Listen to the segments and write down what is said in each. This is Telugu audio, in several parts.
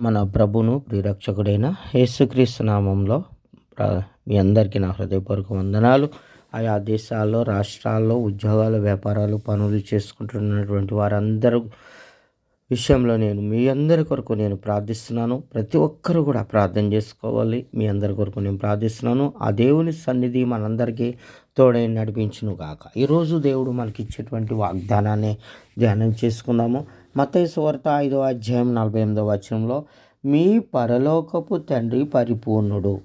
మన ప్రభును ప్రిరక్షకుడైన యేసుక్రీస్తు నామంలో మీ అందరికీ నా హృదయపూర్వక వందనాలు. ఆయా దేశాల్లో రాష్ట్రాల్లో ఉద్యోగాలు వ్యాపారాలు పనులు చేసుకుంటున్నటువంటి వారందరూ విషయంలో నేను మీ అందరి కొరకు నేను ప్రార్థిస్తున్నాను. ప్రతి ఒక్కరూ కూడా ప్రార్థన చేసుకోవాలి. మీ అందరి కొరకు నేను ప్రార్థిస్తున్నాను. ఆ దేవుని సన్నిధి మనందరికీ తోడై నడిపించును గాక ఈరోజు దేవుడు మనకి ఇచ్చేటువంటి వాగ్దానాన్ని ధ్యానం చేసుకుందాము. మతేసు సువార్త ఐదో అధ్యాయం నలభై ఎనిమిదో వచనంలో మీ పరలోకపు తండ్రి పరిపూర్ణుడు.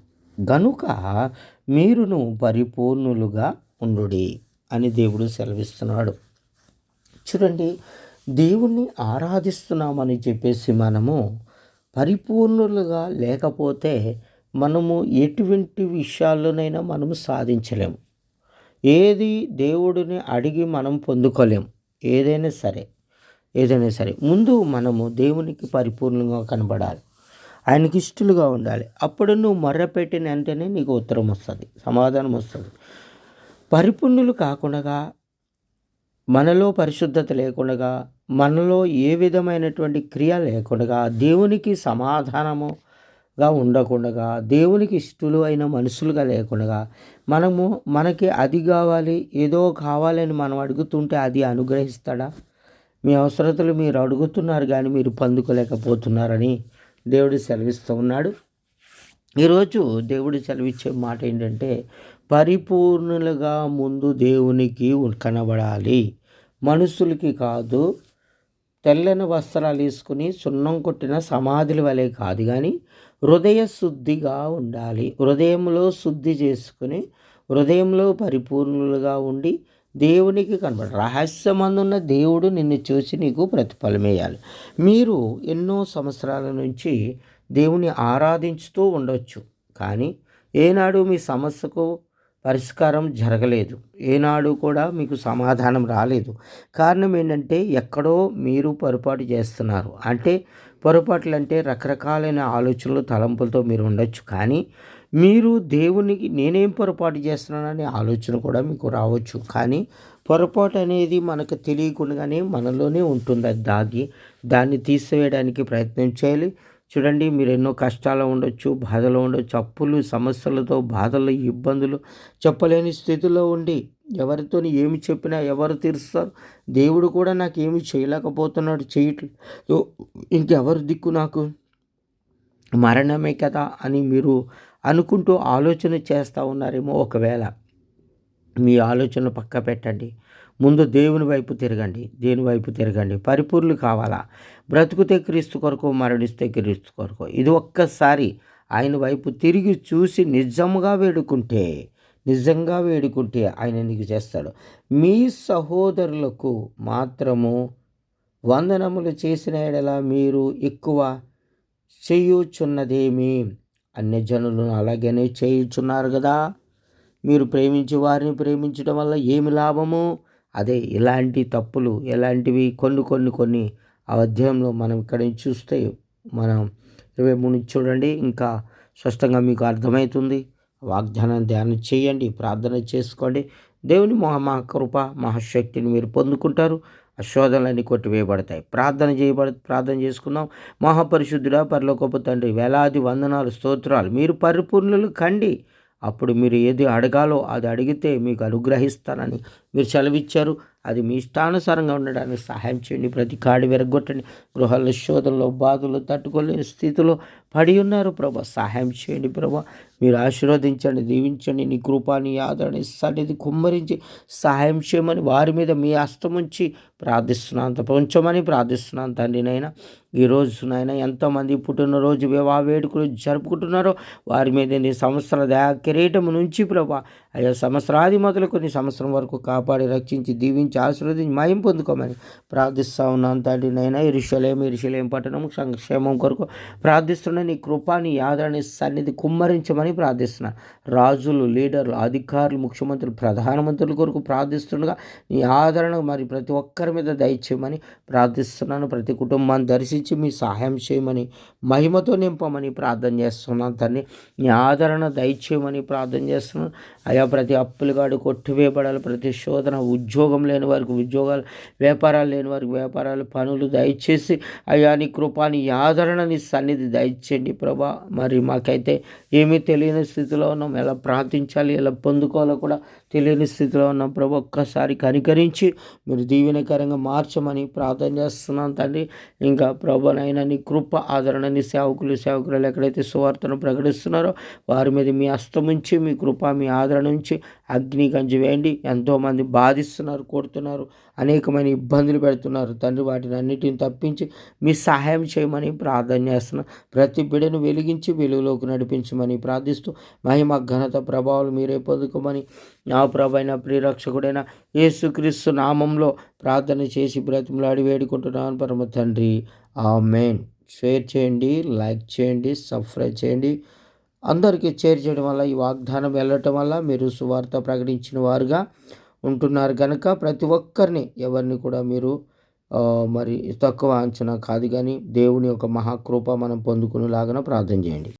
గనుక మీరును పరిపూర్ణులుగా ఉండు అని దేవుడు సెలవిస్తున్నాడు. చూడండి దేవుణ్ణి ఆరాధిస్తున్నామని చెప్పేసి మనము పరిపూర్ణులుగా లేకపోతే మనము ఎటువంటి విషయాల్లోనైనా మనము సాధించలేము. ఏది దేవుడిని అడిగి మనం పొందుకోలేము ఏదైనా సరే ఏదైనా సరే. ముందు మనము దేవునికి పరిపూర్ణంగా కనబడాలి. ఆయనకి ఇష్టలుగా ఉండాలి. అప్పుడు నువ్వు మర్రపెట్టిన వెంటనే నీకు ఉత్తరం వస్తుంది సమాధానం వస్తుంది. పరిపూర్ణులు కాకుండా మనలో పరిశుద్ధత లేకుండా మనలో ఏ విధమైనటువంటి క్రియ లేకుండా దేవునికి సమాధానముగా ఉండకుండా దేవునికి ఇష్టలు అయిన మనుషులుగా లేకుండా మనము మనకి అది కావాలి ఏదో కావాలని మనం అడుగుతుంటే అది అనుగ్రహిస్తాడా? మీ అవసరతలు మీరు అడుగుతున్నారు కానీ మీరు పొందుకోలేకపోతున్నారని దేవుడు సెలవిస్తూ ఉన్నాడు. ఈరోజు దేవుడు సెలవిచ్చే మాట ఏంటంటే పరిపూర్ణులుగా ముందు దేవునికి కనబడాలి. మనుషులకి కాదు తెల్లని వస్త్రాలు వేసుకుని సున్నం కొట్టిన సమాధుల వలె కాదు కానీ హృదయ శుద్ధిగా ఉండాలి. హృదయంలో శుద్ధి చేసుకుని హృదయంలో పరిపూర్ణులుగా ఉండి దేవునికి కనబడ రహస్యమందున్న దేవుడు నిన్ను చూసి నీకు ప్రతిఫలమేయాలి. మీరు ఎన్నో సంవత్సరాల నుంచి దేవుని ఆరాధించుతూ ఉండొచ్చు. కానీ ఏనాడు మీ సమస్యకు పరిష్కారం జరగలేదు. ఏనాడు కూడా మీకు సమాధానం రాలేదు. కారణం ఏంటంటే ఎక్కడో మీరు పొరపాటు చేస్తున్నారు. అంటే పొరపాట్లు అంటే రకరకాలైన ఆలోచనలు తలంపులతో మీరు ఉండొచ్చు. కానీ మీరు దేవునికి నేనేం పొరపాటు చేస్తున్నానని ఆలోచన కూడా మీకు రావచ్చు. కానీ పొరపాటు అనేది మనకు తెలియకుండానే మనలోనే ఉంటుంది. అది దాగి దాన్ని తీసివేయడానికి ప్రయత్నం చేయాలి. చూడండి మీరు ఎన్నో కష్టాలు ఉండొచ్చు బాధలు ఉండొచ్చు అప్పులు సమస్యలతో బాధలు ఇబ్బందులు చెప్పలేని స్థితిలో ఉండి ఎవరితో ఏమి చెప్పినా ఎవరు తీరుస్తారు. దేవుడు కూడా నాకు ఏమి చేయలేకపోతున్నాడు. చేయట్లేదు ఇంకెవరు దిక్కు నాకు? మరణమే కదా అని మీరు అనుకుంటూ ఆలోచన చేస్తూ ఉన్నారేమో ఒకవేళ. మీ ఆలోచన పక్క పెట్టండి. ముందు దేవుని వైపు తిరగండి. దేని వైపు తిరగండి. పరిపూర్లు కావాలా? బ్రతుకుతే క్రీస్తు కొరకు మరణిస్తే క్రీస్తు కొరకు. ఇది ఒక్కసారి ఆయన వైపు తిరిగి చూసి నిజంగా వేడుకుంటే నిజంగా వేడుకుంటే ఆయన నీకు చేస్తాడు. మీ సహోదరులకు మాత్రము వందనములు చేసిన ఎడలా మీరు ఎక్కువ చేయుచున్నదేమి? అన్యజనులను అలాగనే చేయుచున్నారు కదా. మీరు ప్రేమించి వారిని ప్రేమించడం వల్ల ఏమి లాభము? అదే ఇలాంటి తప్పులు ఎలాంటివి కొన్ని కొన్ని కొన్ని ఆ అధ్యాయంలో మనం ఇక్కడ చూస్తే మనం ఇరవై మూడు చూడండి. ఇంకా స్పష్టంగా మీకు అర్థమవుతుంది. వాగ్దానం ధ్యానం చేయండి ప్రార్థన చేసుకోండి. దేవుని మహా మహాకృప మహాశక్తిని మీరు పొందుకుంటారు. ఆ శోధనలన్నీ కొట్టివేయబడతాయి. ప్రార్థన చేయబడ ప్రార్థన చేసుకుందాం. మహాపరిశుద్ధుడా పరలోకపు తండ్రి వేలాది వందనాలు స్తోత్రాలు. మీరు పరిపూర్ణులు కండి. అప్పుడు మీరు ఏది అడగాలో అది అడిగితే మీకు అనుగ్రహిస్తానని మీరు సెలవిచ్చారు. అది మీ ఇష్టానుసారంగా ఉండడానికి సహాయం చేయండి. ప్రతి కాడి విరగొట్టండి. గృహాల శోధనలో బాధలు తట్టుకోలేని స్థితిలో పడి ఉన్నారు ప్రభా. సహాయం చేయండి ప్రభా. మీరు ఆశీర్వదించండి దీవించండి. నీ కృపాని ఆదరణ సన్నిధి కుమ్మరించి సహాయం చేయమని వారి మీద మీ అస్తముంచి ప్రార్థిస్తున్నాను. ప్రపంచమని ప్రార్థిస్తున్నాను తండ్రి నైనా ఈరోజు నాయన ఎంతోమంది పుట్టినరోజు వివాహ వేడుకలు జరుపుకుంటున్నారో వారి మీద నీ సంవత్సర దయా కిరీటం నుంచి ప్రభా అయ్యా సంవత్సరాది మొదలు కొన్ని సంవత్సరం వరకు కాపాడి రక్షించి దీవించి ఆశీర్వదించి మయం పొందుకోమని ప్రార్థిస్తా ఉన్నాను తండ్రి నైనా ఇరుషలేం ఇరుషలేం పట్టణం సంక్షేమం కొరకు ప్రార్థిస్తున్న నీ కృపాని ఆదరణ సన్నిధి కుమ్మరించమని ప్రార్థిస్తున్నాను రాజులు లీడర్లు అధికారులు ముఖ్యమంత్రులు ప్రధానమంత్రుల కొరకు ప్రార్థిస్తుండగా నీ ఆదరణ మరి ప్రతి ఒక్కరి మీద దయచేయమని ప్రార్థిస్తున్నాను. ప్రతి కుటుంబాన్ని దర్శించి మీ సహాయం చేయమని మహిమతో నింపమని ప్రార్థన చేస్తున్నాను తండ్రి. నీ ఆదరణ దయచేయమని ప్రార్థన చేస్తున్నాను. అయ్యా ప్రతి అప్పులుగాడు కొట్టివేయబడాలి ప్రతి శోధన ఉద్యోగం లేని లేని వారికి ఉద్యోగాలు వ్యాపారాలు లేని వారికి వ్యాపారాలు పనులు దయచేసి అయ్యా నీ కృపాని ఆదరణ నీ సన్నిధి దయచేయండి ప్రభా. మరి మాకైతే ఏమీ తెలియని స్థితిలో ఉన్నాం. ఎలా ప్రార్థించాలి ఎలా పొందుకోవాలో కూడా తెలియని స్థితిలో ఉన్నాం. ప్రభు ఒక్కసారి కనికరించి మీరు దీవెనకరంగా మార్చమని ప్రార్థన చేస్తున్నాను తండ్రి. ఇంకా ప్రభునైనా నీ కృప ఆదరణ నీ సేవకులు సేవకులు ఎక్కడైతే సువార్తను ప్రకటిస్తున్నారో వారి మీద మీ అస్తముంచి మీ కృప మీ ఆదరణ నుంచి అగ్ని గంజి వేయండి. ఎంతోమంది బాధిస్తున్నారు కొడుతున్నారు అనేకమైన ఇబ్బందులు పెడుతున్నారు. తండ్రి వాటిని అన్నిటిని తప్పించి మీ సహాయం చేయమని ప్రార్థన చేస్తున్నాను ప్రతి బిడను వెలిగించి వెలుగులోకి నడిపించమని ప్రార్థిస్తూ మహిమ ఘనత ప్రభావాలు మీరే పొందుకోమని నా ప్రభైన ప్రియరక్షకుడైన యేసుక్రీస్తు నామంలో ప్రార్థన చేసి బ్రతిమలాడి వేడుకుంటున్నాను. పరమ తండ్రి ఆ మెయిన్ షేర్ చేయండి లైక్ చేయండి సబ్స్క్రైబ్ చేయండి. అందరికీ చేర్చడం వల్ల ఈ వాగ్దానం వెళ్ళటం వల్ల మీరు సువార్త ప్రకటించిన వారుగా ఉంటున్నారు కనుక ప్రతి ఒక్కరిని ఎవరిని కూడా మీరు మరి తక్కువ అంచనా కాదు కానీ దేవుని యొక్క మహాకృప మనం పొందుకునేలాగా ప్రార్థన చేయండి.